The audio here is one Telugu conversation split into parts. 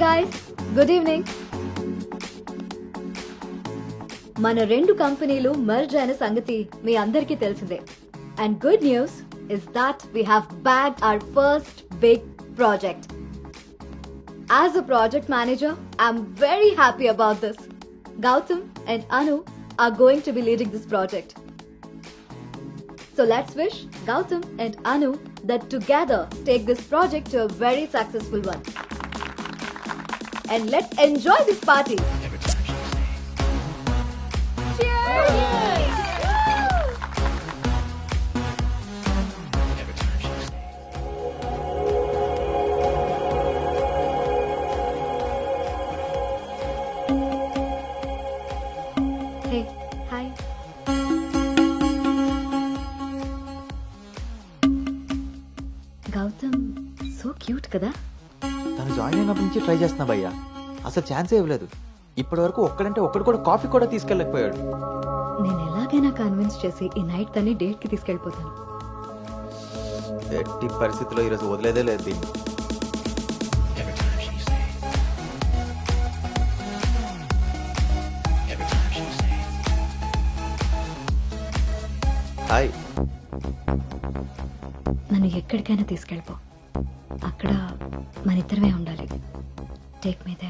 గాయస్ గుడ్ ఈవినింగ్ మన రెండు కంపెనీలు మర్జ్ అయిన సంగతి మీ అందరికీ తెలిసిందే and good news is that we have bag our first big project as a project manager I'm very happy about this Gautam and Anu are going to be leading this project So let's wish Gautam and Anu that together take this project to a very successful one. and let's enjoy this party. Cheers! Hey, hi. Gautam, so cute, kada? తను జాయిన్ అయినప్పటి నుంచి ట్రై చేస్తున్నా భయ్యా అసలు ఛాన్సే ఇవ్వలేదు. ఇప్పటి వరకు ఒక్కడంటే ఒక్కడు కూడా కాఫీ కూడా తీసుకెళ్ళకపోయాడు నేను ఎలాగైనా కన్విన్స్ చేసి ఈ నైట్ తన్ని డేట్కి తీసుకెళ్ళిపోతాను. ఎట్టి పరిస్థితిలో ఈరోజు వదిలేదే లేదు దీన్ని. హాయ్ నన్ను ఎక్కడికైనా తీసుకెళ్ళిపో. అక్కడ మన ఇద్దరమే ఉండాలి. టేక్ మీ దే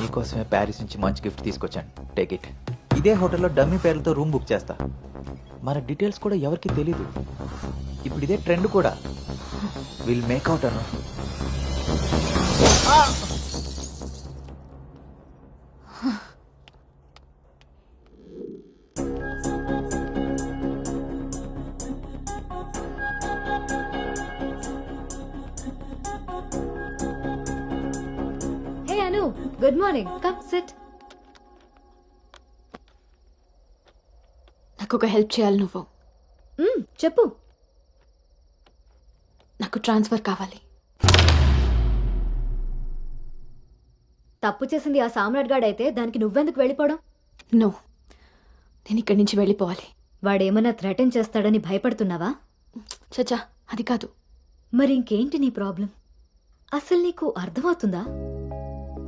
నీకోసమే ప్యారిస్ నుంచి మంచి గిఫ్ట్ తీసుకొచ్చాను. టేక్ ఇట్ ఇదే హోటల్లో డమ్మీ పేర్లతో రూమ్ బుక్ చేస్తా. మన డీటెయిల్స్ కూడా ఎవరికి తెలీదు. ఇప్పుడు ఇదే ట్రెండ్ కూడా. Will make out Anu good morning come sit నాకు ఒక హెల్ప్ చేయాలి నువ్వు. చెప్పు. నాకు ట్రాన్స్ఫర్ కావాలి. తప్పు చేసింది ఆ సామ్రాట్ గాడు అయితే దానికి నువ్వెందుకు వెళ్ళిపోవడం? నో నేను ఇక్కడి నుంచి వెళ్ళిపోవాలి. వాడేమన్నా థ్రెటన్ చేస్తాడని భయపడుతున్నావా? చచ్చా అది కాదు. మరి ఇంకేంటి నీ ప్రాబ్లం? అసలు నీకు అర్థమవుతుందా?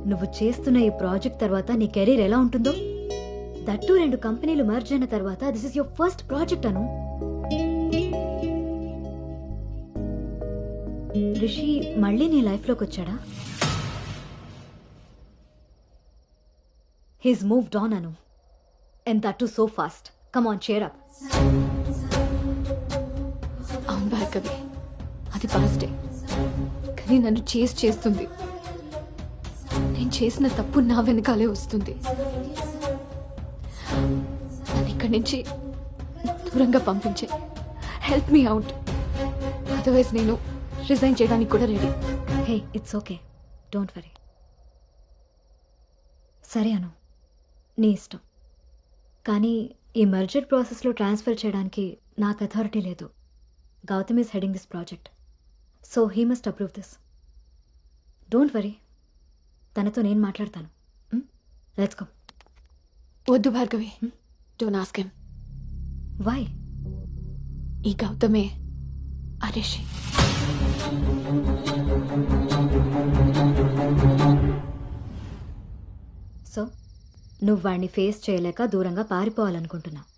నువ్వు చేస్తున్న ఈ ప్రాజెక్ట్ తర్వాత నీ కెరీర్ ఎలా ఉంటుందో? దట్టు రెండు కంపెనీలు మర్జ్ అయిన తర్వాత this is your first project Anu. Rishi మళ్ళీ నీ లైఫ్లోకి వచ్చాడా? He's moved on Anu. And that so fast come on cheer up అవును భార్గవి అది పాస్టే కానీ నన్ను చేసి చేస్తుంది. నేను చేసిన తప్పు నా వెనకాలే వస్తుంది. నన్ను ఇక్కడి నుంచి దూరంగా పంపించే. హెల్ప్ మీ అవుట్ అదర్వైజ్ నేను రిజైన్ చేయడానికి కూడా ready hey it's okay don't worry సరే అను. నీ ఇష్టం. కానీ ఈ మర్జర్ ప్రాసెస్లో ట్రాన్స్ఫర్ చేయడానికి నాకు అథారిటీ లేదు. Gautam is heading this project so he must approve this don't worry తనతో నేను మాట్లాడతాను. లెట్స్ గో వద్దు Bhargavi. Don't ask him why ఈ గౌతమే అరేషి. సో నువ్వు వాడిని ఫేస్ చేయలేక దూరంగా పారిపోవాలనుకుంటున్నావు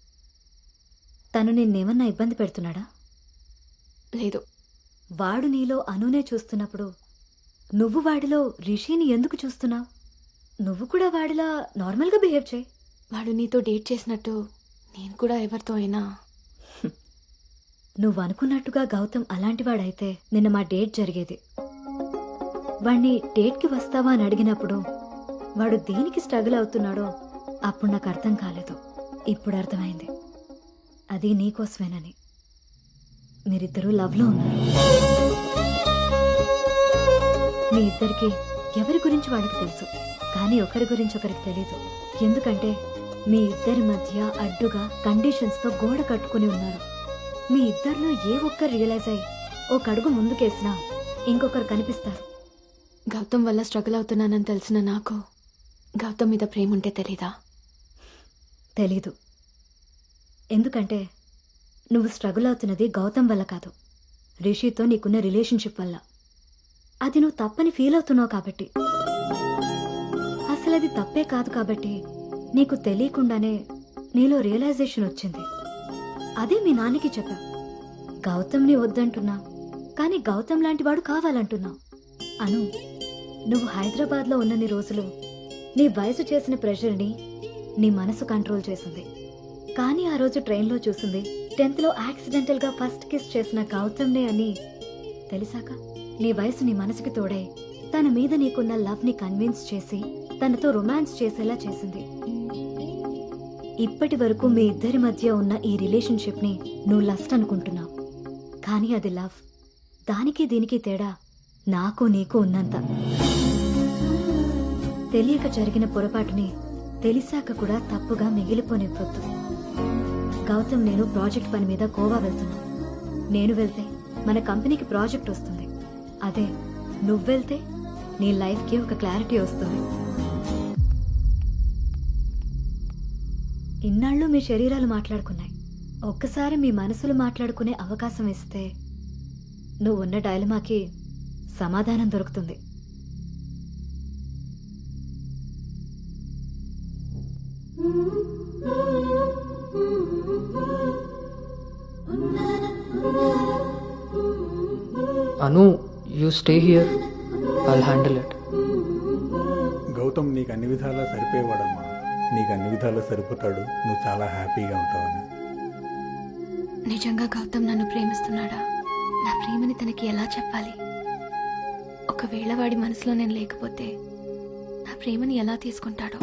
తను నిన్నేమన్నా ఇబ్బంది పెడుతున్నాడా? లేదు. వాడు నీలో అనునే చూస్తున్నప్పుడు నువ్వు వాడిలో రిషిని ఎందుకు చూస్తున్నావు? నువ్వు కూడా వాడిలా నార్మల్గా బిహేవ్ చేయి. వాడు నీతో డేట్ చేసినట్టు నేను కూడా ఎవరితో అయినా. నువ్వు అనుకున్నట్టుగా గౌతమ్ అలాంటి వాడైతే నిన్న మా డేట్ జరిగేది. వాణ్ణి డేట్కి వస్తావా అని అడిగినప్పుడు వాడు దేనికి స్ట్రగుల్ అవుతున్నాడో అప్పుడు నాకు అర్థం కాలేదు. ఇప్పుడు అర్థమైంది. అది నీకోసమేనని. మీరిద్దరూ లవ్లో ఉన్నారు. మీ ఇద్దరికి ఎవరి గురించి వాళ్ళకి తెలుసు? కానీ ఒకరి గురించి ఒకరికి తెలీదు. ఎందుకంటే మీ ఇద్దరి మధ్య అడ్డుగా కండిషన్స్తో గోడ కట్టుకుని ఉన్నారు. మీ ఇద్దరిలో ఏ ఒక్కరు రియలైజ్ అయ్యి ఒక అడుగు ముందుకేసినా ఇంకొకరు కనిపిస్తారు. గౌతమ్ వల్ల స్ట్రగుల్ అవుతున్నానని తెలిసిన నాకు గౌతమ్ మీద ప్రేమ ఉంటే తెలీదా? తెలీదు. ఎందుకంటే నువ్వు స్ట్రగుల్ అవుతున్నది గౌతమ్ వల్ల కాదు. రిషితో నీకున్న రిలేషన్షిప్ వల్ల. అది నువ్వు తప్పని ఫీల్ అవుతున్నావు కాబట్టి. అసలది తప్పే కాదు కాబట్టి నీకు తెలియకుండానే నీలో రియలైజేషన్ వచ్చింది. అదే మీ నాన్నకి చెప్పా. గౌతమ్ని వద్దంటున్నా కానీ గౌతమ్ లాంటి వాడు కావాలంటున్నా. అను నువ్వు హైదరాబాద్లో ఉన్నన్ని రోజులు నీ వయసు చేసిన ప్రెషర్ని నీ మనసు కంట్రోల్ చేసింది. కానీ ఆ రోజు ట్రైన్లో చూసింది టెన్త్లో యాక్సిడెంటల్గా ఫస్ట్ కిస్ చేసిన గౌతమ్నే అని తెలిసాక. నీ వయసు నీ మనసుకి తోడై. తన మీద నీకున్న లవ్ని కన్విన్స్ చేసి తనతో రొమాన్స్ చేసేలా చేసింది. ఇప్పటి వరకు మీ ఇద్దరి మధ్య ఉన్న ఈ రిలేషన్షిప్ని నువ్వు లస్ట్ అనుకుంటున్నావు. కానీ అది లవ్. దానికి దీనికి తేడా నాకు నీకు ఉన్నంత. తెలియక జరిగిన పొరపాటుని తెలిసాక కూడా తప్పుగా మిగిలిపోనివ్వద్దు. గౌతమ్ నేను ప్రాజెక్ట్ పని మీద గోవా వెళ్తున్నా. నేను వెళ్తే మన కంపెనీకి ప్రాజెక్ట్ వస్తుంది. అదే నువ్వు వెళ్తే నీ లైఫ్కి ఒక క్లారిటీ వస్తుంది. ఇన్నాళ్ళు మీ శరీరాలు మాట్లాడుకున్నాయి. ఒక్కసారి మీ మనసులు మాట్లాడుకునే అవకాశం ఇస్తే నువ్వు ఉన్న డైలమాకి సమాధానం దొరుకుతుంది. Anu you stay here I'll handle it Gautam నీకు అన్ని విధాలా సరిపోయేవాడమ్మా. నీకు అన్ని విధాలా సరిపోతాడు. నువ్వు చాలా హ్యాపీగా ఉంటావని. నిజంగా గౌతమ్ నన్ను ప్రేమిస్తున్నాడా? నా ప్రేమని తనకి ఎలా చెప్పాలి? ఒకవేళ వాడి మనసులో నేను లేకపోతే నా ప్రేమని ఎలా తీసుకుంటాడో?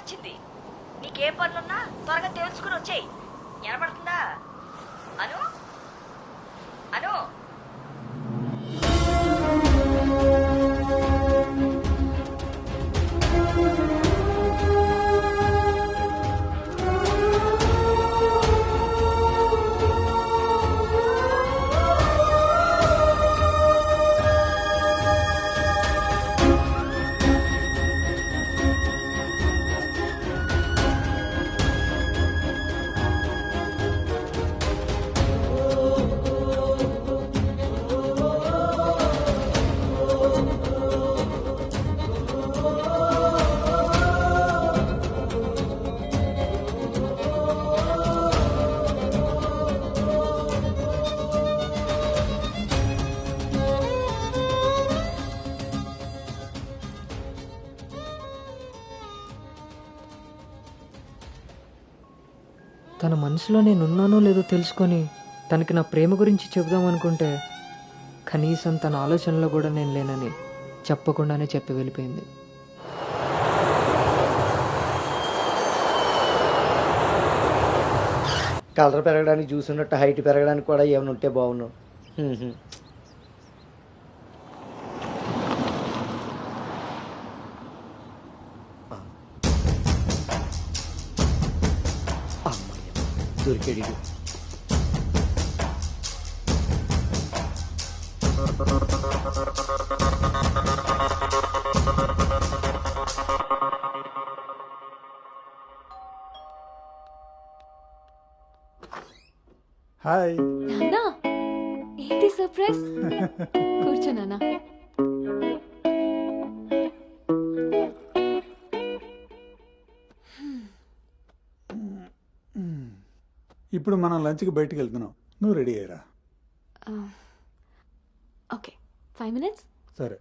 వచ్చింది నీకేం పనులున్నా త్వరగా తెలుసుకుని వచ్చేయి. ఎనబడుతుంది తన మనసులో నేను ఉన్నానో లేదో తెలుసుకొని తనకి నా ప్రేమ గురించి చెబుదామనుకుంటే కనీసం తన ఆలోచనలో కూడా నేను లేనని చెప్పకుండానే చెప్పి వెళ్ళిపోయింది. కలర్ పెరగడానికి చూసినట్టు హైట్ పెరగడానికి కూడా ఏమైనా ఉంటే బాగున్నావు. ఈడు. హాయ్. నాన్నా ఏంటి సర్ప్రైజ్? కూర్చో నాన్న. ఇప్పుడు మనం లంచ్కి బయటికి వెళ్తున్నాం నువ్వు రెడీ అయ్యరా. ఓకే. Five minutes? సరే.